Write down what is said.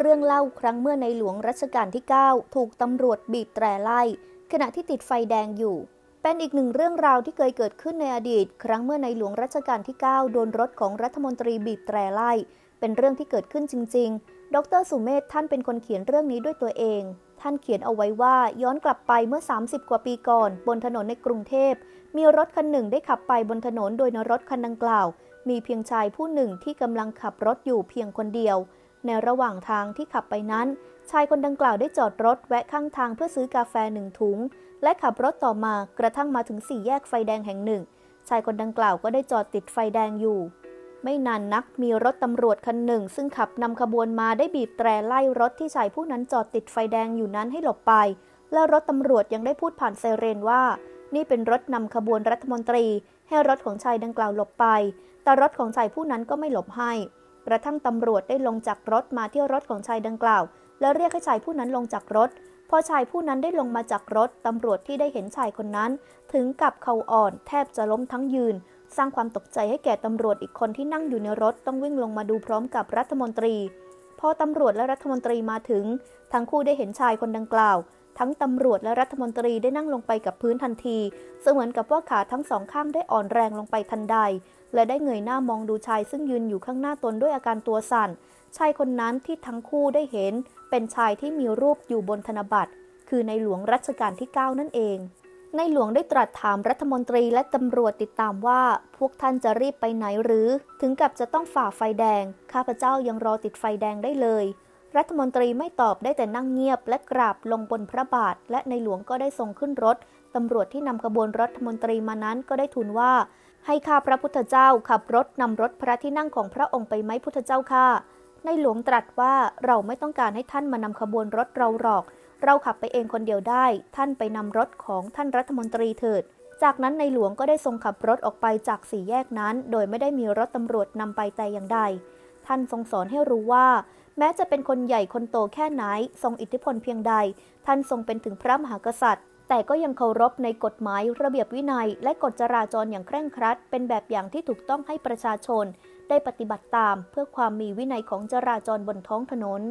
เรื่องเล่าครั้งเมื่อในหลวงรัชกาลที่ 9 ถูกตำรวจบีบแตรไล่ ขณะที่ติดไฟแดงอยู่ เป็นอีกหนึ่งเรื่องราวที่เคยเกิดขึ้นในอดีต ครั้งเมื่อในหลวงรัชกาลที่ 9 โดนรถของรัฐมนตรีบีบแตรไล่ เป็นเรื่องที่เกิดขึ้นจริง ๆ ดรสุเมธท่านเป็นคนเขียนเรื่องนี้ด้วยตัวเอง ท่านเขียนเอาไว้ว่าย้อนกลับไปเมื่อ 30 กว่าปีก่อน บนถนนในกรุงเทพ มีรถคันหนึ่งได้ขับไปบนถนนโดยนรถคันดังกล่าว มีเพียงชายผู้หนึ่งที่กำลังขับรถอยู่เพียงคนเดียว ในระหว่างทางที่ขับไปนั้น ชายคนดังกล่าวได้จอดรถแวะข้างทางเพื่อซื้อกาแฟหนึ่งถุง และขับรถต่อมากระทั่งมาถึงสี่แยกไฟแดงแห่งหนึ่ง ชายคนดังกล่าวก็ได้จอดติดไฟแดงอยู่ ไม่นานนักมีรถตำรวจคันหนึ่ง ซึ่งขับนำขบวนมาได้บีบแตรไล่รถที่ชายผู้นั้นจอดติดไฟแดงอยู่นั้นให้หลบไป และรถตำรวจยังได้พูดผ่านไซเรนว่า นี่เป็นรถนำขบวนรัฐมนตรี ให้รถของชายดังกล่าวหลบไป แต่รถของชายผู้นั้นก็ไม่หลบให้ กระทั่งตำรวจได้ลงจากรถมาที่รถของชายดังกล่าว แล้วเรียกให้ชายผู้นั้นลงจากรถ พอชายผู้นั้นได้ลงมาจากรถ ตำรวจที่ได้เห็นชายคนนั้น ถึงกับเข่าอ่อนแทบจะล้มทั้งยืน สร้างความตกใจให้แก่ตำรวจอีกคนที่นั่งอยู่ในรถต้องวิ่งลงมาดูพร้อมกับรัฐมนตรี พอตำรวจและรัฐมนตรีมาถึง ทั้งคู่ได้เห็นชายคนดังกล่าว ทั้งตำรวจและรัฐมนตรีได้นั่งลงไปกับพื้นทันที เสมือนกับว่าขาทั้งสองข้างได้อ่อนแรงลงไปทันใด และได้เงยหน้ามองดูชายซึ่งยืนอยู่ข้างหน้าตนด้วยอาการตัวสั่น ชายคนนั้นที่ทั้งคู่ได้เห็น เป็นชายที่มีรูปอยู่บนธนบัตร คือในหลวงรัชกาลที่ 9 นั่นเอง ในหลวงได้ตรัสถามรัฐมนตรีและตำรวจติดตามว่า พวกท่านจะรีบไปไหนหรือ ถึงกับจะต้องฝ่าไฟแดง ข้าพเจ้ายังรอติดไฟแดงได้เลย รัฐมนตรีไม่ตอบได้แต่นั่งเงียบ และกราบลงบนพระบาท และในหลวงก็ได้ทรงขึ้นรถ ตำรวจที่นำขบวนรัฐมนตรีมานั้นก็ได้ทูลว่า ให้ข้าพระพุทธเจ้าขับรถนำรถพระที่นั่งของพระองค์ไปไหมพุทธเจ้าข้าในหลวงตรัสว่าเราไม่ต้องการให้ท่านมานำขบวนรถเราหรอก เราขับไปเองคนเดียวได้ ท่านไปนำรถของท่านรัฐมนตรีเถิด จากนั้นในหลวงก็ได้ทรงขับรถออกไปจากสี่แยกนั้น โดยไม่ได้มีรถตำรวจนำไปแต่อย่างใด ท่านทรงสอนให้รู้ว่า แม้จะเป็นคนใหญ่คนโตแค่ไหน ทรงอิทธิพลเพียงใด ท่านทรงเป็นถึงพระมหากษัตริย์ แต่ก็ยังเคารพในกฎหมายระเบียบวินัย และกฎจราจรอย่างเคร่งครัด เป็นแบบอย่างที่ถูกต้องให้ประชาชน ได้ปฏิบัติตามเพื่อความมีวินัยของจราจรบนท้องถนน